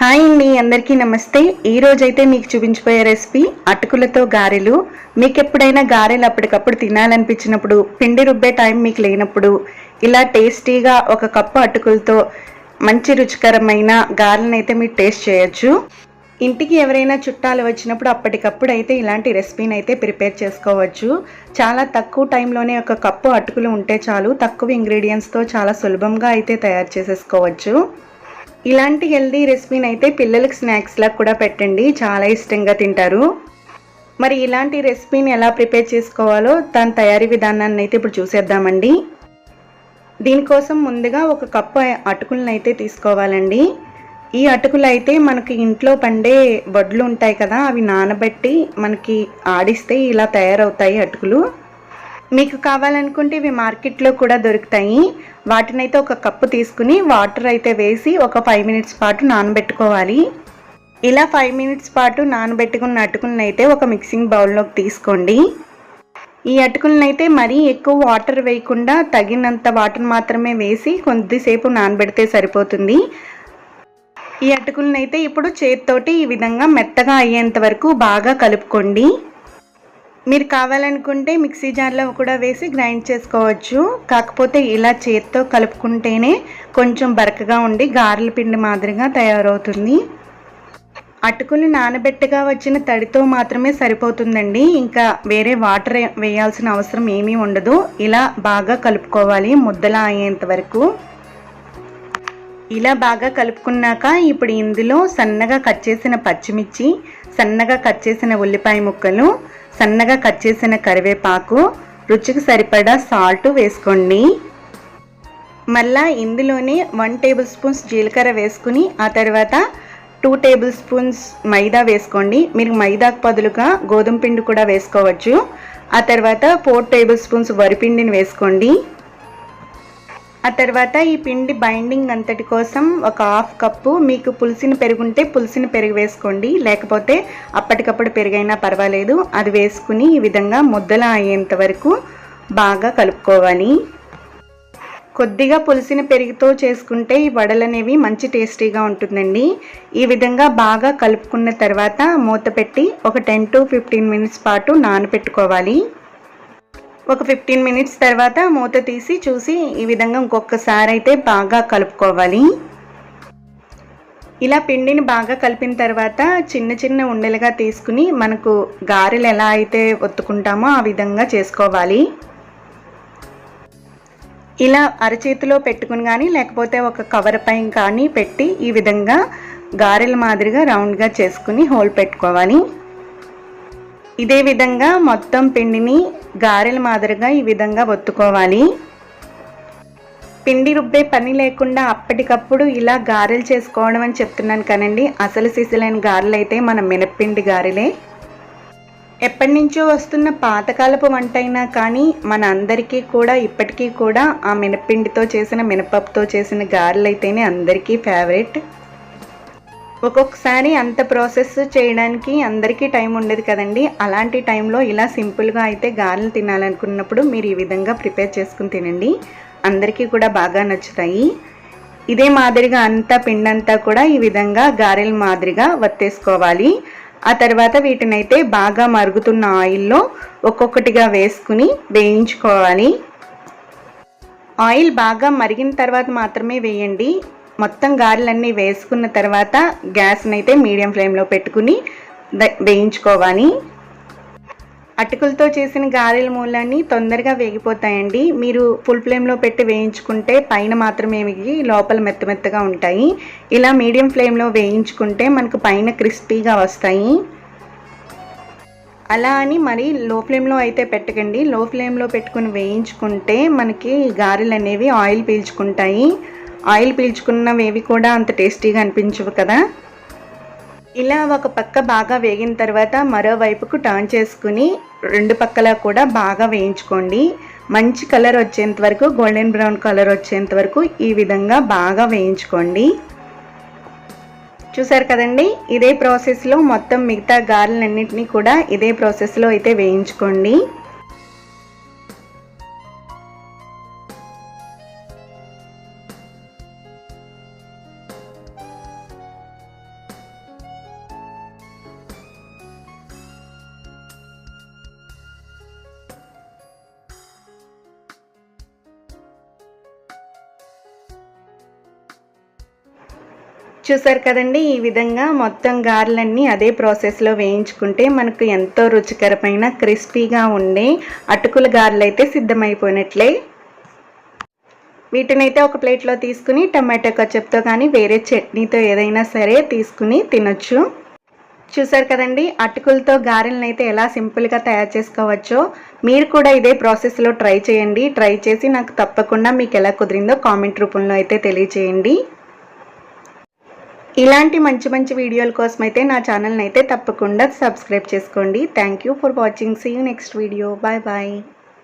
Hi అండి అందరికీ నమస్తే. ఈరోజైతే మీకు చూపించిపోయే రెసిపీ అటుకులతో గారెలు. మీకు ఎప్పుడైనా గారెలు అప్పటికప్పుడు తినాలనిపించినప్పుడు పిండి రుబ్బే టైం మీకు లేనప్పుడు ఇలా టేస్టీగా ఒక కప్పు అటుకులతో మంచి రుచికరమైన గారెలనైతే మీరు టేస్ట్ చేయొచ్చు. ఇంటికి ఎవరైనా చుట్టాలు వచ్చినప్పుడు అప్పటికప్పుడు అయితే ఇలాంటి రెసిపీని అయితే ప్రిపేర్ చేసుకోవచ్చు. చాలా తక్కువ టైంలోనే ఒక కప్పు అటుకులు ఉంటే చాలు తక్కువ ఇంగ్రీడియంట్స్తో చాలా సులభంగా అయితే తయారు చేసేసుకోవచ్చు. ఇలాంటి హెల్దీ రెసిపీని అయితే పిల్లలకి స్నాక్స్లా కూడా పెట్టండి. చాలా ఇష్టంగా తింటారు. మరి ఇలాంటి రెసిపీని ఎలా ప్రిపేర్ చేసుకోవాలో దాని తయారీ విధానాన్ని అయితే ఇప్పుడు చూసేద్దామండి. దీనికోసం ముందుగా ఒక కప్పు అటుకులను అయితే తీసుకోవాలండి. ఈ అటుకులు అయితే మనకి ఇంట్లో పండే వడ్లు ఉంటాయి కదా అవి నానబెట్టి మనకి ఆడిస్తే ఇలా తయారవుతాయి అటుకులు. మీకు కావాలనుకుంటే ఇవి మార్కెట్లో కూడా దొరుకుతాయి. వాటినైతే ఒక కప్పు తీసుకుని వాటర్ అయితే వేసి ఒక ఫైవ్ మినిట్స్ పాటు నానబెట్టుకోవాలి. ఇలా ఫైవ్ మినిట్స్ పాటు నానబెట్టుకున్న అటుకులను అయితే ఒక మిక్సింగ్ బౌల్లోకి తీసుకోండి. ఈ అటుకులనైతే మరీ ఎక్కువ వాటర్ వేయకుండా తగినంత వాటర్ మాత్రమే వేసి కొద్దిసేపు నానబెడితే సరిపోతుంది. ఈ అటుకులనైతే ఇప్పుడు చేతితోటి ఈ విధంగా మెత్తగా అయ్యేంత వరకు బాగా కలుపుకోండి. మీరు కావాలనుకుంటే మిక్సీ జార్లో కూడా వేసి గ్రైండ్ చేసుకోవచ్చు. కాకపోతే ఇలా చేత్తో కలుపుకుంటేనే కొంచెం బరకగా ఉండి గారెల పిండి మాదిరిగా తయారవుతుంది. అటుకులు నానబెట్టగా వచ్చిన తడితో మాత్రమే సరిపోతుందండి. ఇంకా వేరే వాటర్ వేయాల్సిన అవసరం ఏమీ ఉండదు. ఇలా బాగా కలుపుకోవాలి ముద్దలా అయ్యేంత వరకు. ఇలా బాగా కలుపుకున్నాక ఇప్పుడు ఇందులో సన్నగా కట్ చేసిన పచ్చిమిర్చి సన్నగా కట్ చేసిన ఉల్లిపాయ ముక్కలు సన్నగా కట్ చేసిన కరివేపాకు రుచికి సరిపడా సాల్ట్ వేసుకోండి. మళ్ళా ఇందులోనే వన్ టేబుల్ స్పూన్స్ జీలకర్ర వేసుకుని ఆ తర్వాత టూ టేబుల్ స్పూన్స్ మైదా వేసుకోండి. మీరు మైదాకు బదులుగా గోధుమ పిండి కూడా వేసుకోవచ్చు. ఆ తర్వాత ఫోర్ టేబుల్ స్పూన్స్ వరిపిండిని వేసుకోండి. ఆ తర్వాత ఈ పిండి బైండింగ్ అంతటి కోసం ఒక హాఫ్ కప్పు మీకు పులిసిన పెరుగుంటే పులిసిన పెరుగు వేసుకోండి. లేకపోతే అప్పటికప్పుడు పెరుగైనా పర్వాలేదు. అది వేసుకుని ఈ విధంగా ముద్దల అయ్యేంత వరకు బాగా కలుపుకోవాలి. కొద్దిగా పులిసిన పెరుగుతో చేసుకుంటే ఈ వడలు అనేవి మంచి టేస్టీగా ఉంటుందండి. ఈ విధంగా బాగా కలుపుకున్న తర్వాత మూత పెట్టి ఒక టెన్ టు ఫిఫ్టీన్ మినిట్స్ పాటు నానపెట్టుకోవాలి ఒక ఫిఫ్టీన్ మినిట్స్ తర్వాత మూత తీసి చూసి ఈ విధంగా ఇంకొకసారి అయితే బాగా కలుపుకోవాలి. ఇలా పిండిని బాగా కలిపిన తర్వాత చిన్న చిన్న ఉండలుగా తీసుకుని మనకు గారెలు ఎలా అయితే ఒత్తుకుంటామో ఆ విధంగా చేసుకోవాలి. ఇలా అరచేతిలో పెట్టుకుని కానీ లేకపోతే ఒక కవర్ పైన కానీ పెట్టి ఈ విధంగా గారెల మాదిరిగా రౌండ్గా చేసుకుని హోల్ పెట్టుకోవాలి. ఇదే విధంగా మొత్తం పిండిని గారెల మాదిరిగా ఈ విధంగా ఒత్తుకోవాలి. పిండి రుబ్బే పని లేకుండా అప్పటికప్పుడు ఇలా గారెలు చేసుకోవడం అని చెప్తున్నాను కానండి అసలు సిసలైన గారెలు అయితే మన మినప్పిండి గారెలే. ఎప్పటి నుంచో వస్తున్న పాతకాలపు వంట అయినా కానీ మన అందరికీ కూడా ఇప్పటికీ కూడా ఆ మినప్పిండితో చేసిన మినపప్పుతో చేసిన గారెలు అయితేనే అందరికీ ఫేవరెట్ ఒక్కొక్కసారి అంత ప్రాసెస్ చేయడానికి అందరికీ టైం ఉండదు కదండి. అలాంటి టైంలో ఇలా సింపుల్గా అయితే గారెలు తినాలనుకున్నప్పుడు మీరు ఈ విధంగా ప్రిపేర్ చేసుకుని తినండి. అందరికీ కూడా బాగా నచ్చుతాయి. ఇదే మాదిరిగా అంతా పిండంతా కూడా ఈ విధంగా గారెల మాదిరిగా వత్తేసుకోవాలి. ఆ తర్వాత వీటినైతే బాగా మరుగుతున్న ఆయిల్లో ఒక్కొక్కటిగా వేసుకుని వేయించుకోవాలి. ఆయిల్ బాగా మరిగిన తర్వాత మాత్రమే వేయండి. మొత్తం గారెలన్నీ వేసుకున్న తర్వాత గ్యాస్ని అయితే మీడియం ఫ్లేమ్లో పెట్టుకుని వేయించుకోవాలి. అటుకులతో చేసిన గారెల మూలన్నీ తొందరగా వేగిపోతాయండి. మీరు ఫుల్ ఫ్లేమ్లో పెట్టి వేయించుకుంటే పైన మాత్రమే వేగి లోపల మెత్త మెత్తగా ఉంటాయి. ఇలా మీడియం ఫ్లేమ్లో వేయించుకుంటే మనకు పైన క్రిస్పీగా వస్తాయి. అలా అని మరి లో ఫ్లేమ్లో అయితే పెట్టకండి. లో ఫ్లేమ్లో పెట్టుకుని వేయించుకుంటే మనకి గారెలు అనేవి ఆయిల్ పీల్చుకుంటాయి. ఆయిల్ పీల్చుకున్నవేవి కూడా అంత టేస్టీగా అనిపించవు కదా? ఇలా ఒక పక్క బాగా వేగిన తర్వాత మరోవైపుకు టర్న్ చేసుకుని రెండు పక్కల కూడా బాగా వేయించుకోండి. మంచి కలర్ వచ్చేంత వరకు గోల్డెన్ బ్రౌన్ కలర్ వచ్చేంత వరకు ఈ విధంగా బాగా వేయించుకోండి. చూసారు కదండి? ఇదే ప్రాసెస్లో మొత్తం మిగతా గారెలన్నింటినీ కూడా ఇదే ప్రాసెస్లో అయితే వేయించుకోండి. చూసారు కదండి ఈ విధంగా మొత్తం గారెలన్నీ అదే ప్రాసెస్లో వేయించుకుంటే మనకు ఎంతో రుచికరమైన క్రిస్పీగా ఉండే అటుకుల గారెలు అయితే సిద్ధమైపోయినట్లే. వీటినైతే ఒక ప్లేట్లో తీసుకుని టమాటో కచప్తో కానీ వేరే చట్నీతో ఏదైనా సరే తీసుకుని తినొచ్చు. చూసారు కదండి అటుకులతో గారెలను అయితే ఎలా సింపుల్గా తయారు చేసుకోవచ్చో మీరు కూడా ఇదే ప్రాసెస్లో ట్రై చేయండి. ట్రై చేసి నాకు తప్పకుండా మీకు ఎలా కుదిరిందో కామెంట్ రూపంలో అయితే తెలియచేయండి. ఇలాంటి మంచి మంచి వీడియోల కోసం అయితే నా ఛానల్ని అయితే తప్పకుండా సబ్స్క్రైబ్ చేసుకోండి. Thank you for watching see you next video bye bye